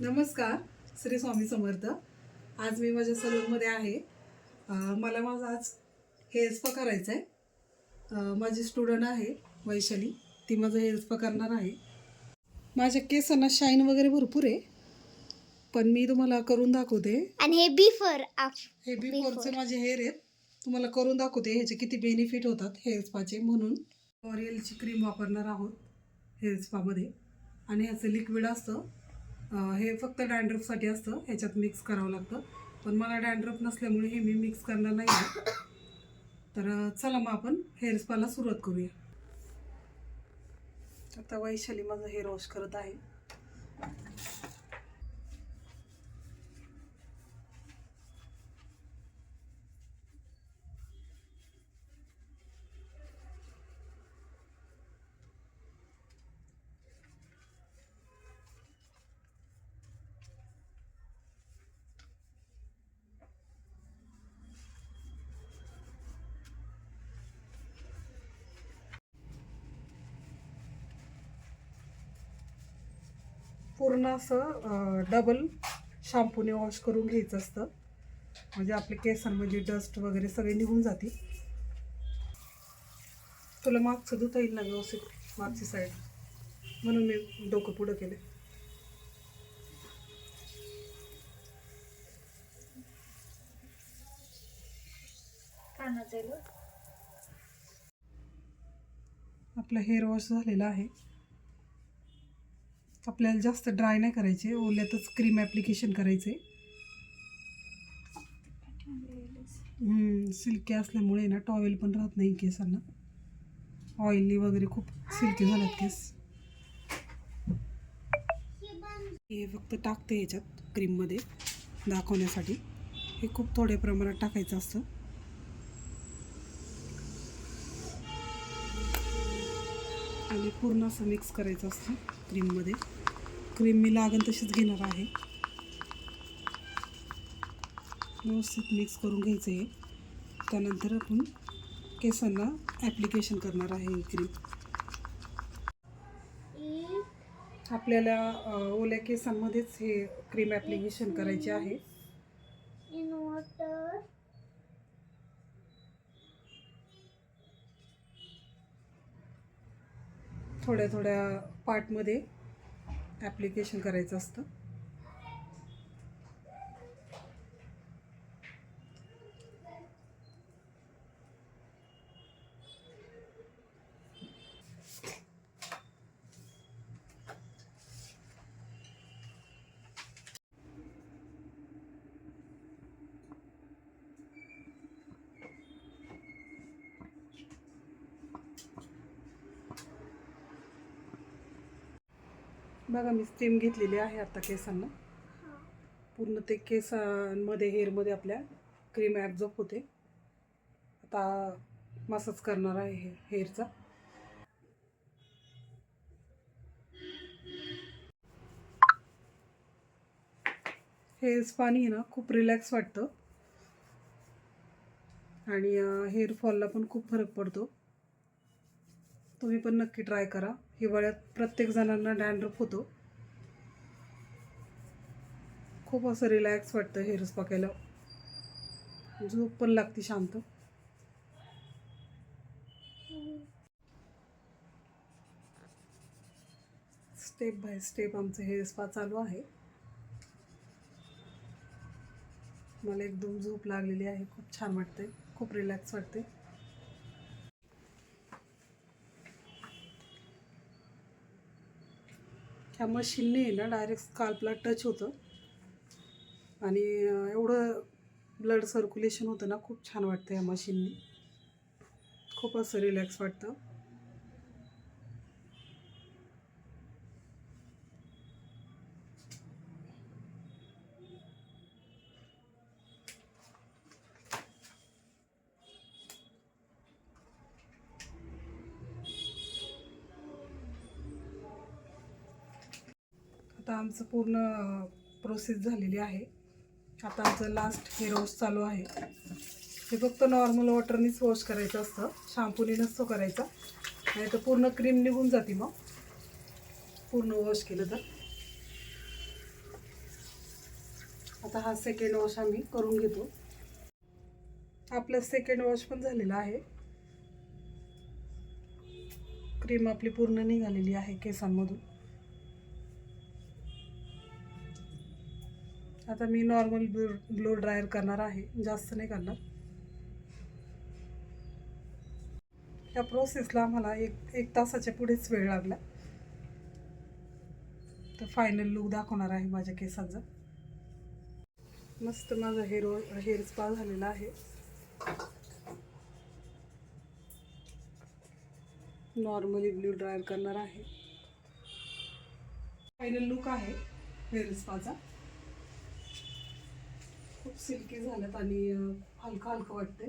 नमस्कार श्री स्वामी समर्थ. आज मी माझ्या सलूनमध्ये आहे. मला माझा आज हेअर स्पा करायचा आहे. माझी स्टुडंट आहे वैशाली. ती माझं हेअर स्पा करणार आहे. माझ्या केसांना शाईन वगैरे भरपूर आहे. पण मी तुम्हाला करून दाखवते. आणि हे बिफोर हे बिफोरचे माझे हेअर आहेत. तुम्हाला करून दाखवते ह्याचे किती बेनिफिट होतात हेअर स्पाचे म्हणून. ऑरियलची क्रीम वापरणार आहोत हेअर स्पामध्ये आणि ह्याचं लिक्विड असतं. हे फक्त डॅन्ड्रफसाठी असतं ह्याच्यात मिक्स करावं लागतं. पण मला डॅन्ड्रफ नसल्यामुळे हे मी मिक्स करणार नाही आहे. तर चला मग आपण हेअर स्पाला सुरुवात करूया. आता वैशाली माझं हेअर वॉश करत आहे. पूर्ण असं डबल शॅम्पूने वॉश करून घ्यायचं असतं. म्हणजे आपल्या केसांमध्ये डस्ट वगैरे सगळे निघून जाते तुला मागचं धुता येईल ना व्यवस्थित मागची साईड म्हणून मी डोकं पुढं केलं आपलं हेअर वॉश झालेलं आहे. आपल्याला जास्त ड्राय नाही करायचे ओल्यातच क्रीम ॲप्लिकेशन करायचे. सिल्की असल्यामुळे ना टॉवेल पण राहत नाही केसांना. ऑइली वगैरे खूप सिल्की झाल्यात केस. हे फक्त टाकते ह्याच्यात क्रीममध्ये दाखवण्यासाठी. हे खूप थोड्या प्रमाणात टाकायचं असतं. आणि पूर्ण असं मिक्स करायचं असतं क्रीममध्ये क्रीम मी लागेल तशीच घेणार आहे. व्यवस्थित मिक्स करून घ्यायचं आहे त्यानंतर आपण केसांना ॲप्लिकेशन करणार आहे ही क्रीम आपल्याला ओल्या केसांमध्येच हे क्रीम ॲप्लिकेशन करायचे आहे. थोड्या थोड्या पार्टमध्ये ॲप्लिकेशन करायचं असतं. बघा मी स्टीम घेतलेली आहे आता केसांना. पूर्ण ते केसांमध्ये हेअरमध्ये आपल्या क्रीम ॲब्झॉर्ब होते. आता मसाज करणार आहे हे हेअरचा हेअर स्पानी आहे ना खूप रिलॅक्स वाटतं. आणि हेअर फॉलला पण खूप फरक पडतो. तुम्ही पण नक्की ट्राय करा. हिवाळ्यात प्रत्येक जणांना डॅन्ड्रफ होतो. खूप असं रिलॅक्स वाटतं हेअर स्पा केलं झोप पण लागते शांत. स्टेप बाय स्टेप आमचं हेअर स्पा चालू आहे. मला एकदम झोप लागलेली आहे. खूप छान वाटते खूप रिलॅक्स वाटते ह्या मशीनने आहे ना डायरेक्ट स्काल्पला टच होतं. आणि एवढं ब्लड सर्क्युलेशन होतं ना खूप छान वाटतं या मशीननी खूप असं रिलॅक्स वाटतं. आता आमचं पूर्ण प्रोसेस झालेली आहे. आता आमचं लास्ट हेअर वॉश चालू आहे. हे फक्त नॉर्मल वॉटरनीच वॉश करायचं असतं. शॅम्पूने नसतो करायचा. नाही तर पूर्ण क्रीम निघून जाते मग. पूर्ण वॉश केलं तर. आता हा सेकंड वॉश आम्ही करून घेतो. आपलं सेकंड वॉश पण झालेलं आहे. क्रीम आपली पूर्ण निघालेली आहे केसांमधून. आता मी नॉर्मल ब्लू ब्लो ड्रायर करणार आहे. जास्त नाही करणार. या प्रोसेसला आम्हाला एक एक तासाच्या पुढेच वेळ लागला. तर फायनल लुक दाखवणार आहे माझ्या केसांचा. मस्त माझा हेअर हेअर स्पा झालेला आहे. नॉर्मली ब्ल्यू ड्रायर करणार आहे. फायनल लुक आहे हेअर स्पाचा खूप सिल्की झाल्यात आणि हलकं हलकं वाटते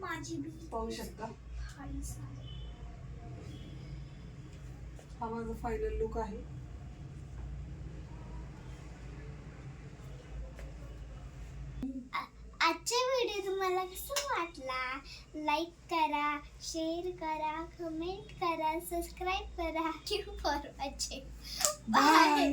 माझी बी. पाहू शकता. खाली साडी. हा माझा फायनल लुक आहे. आजचा व्हिडिओ तुम्हाला कसा वाटला? लाईक करा शेअर करा कमेंट करा सबस्क्राईब करा. Thank you for watching bye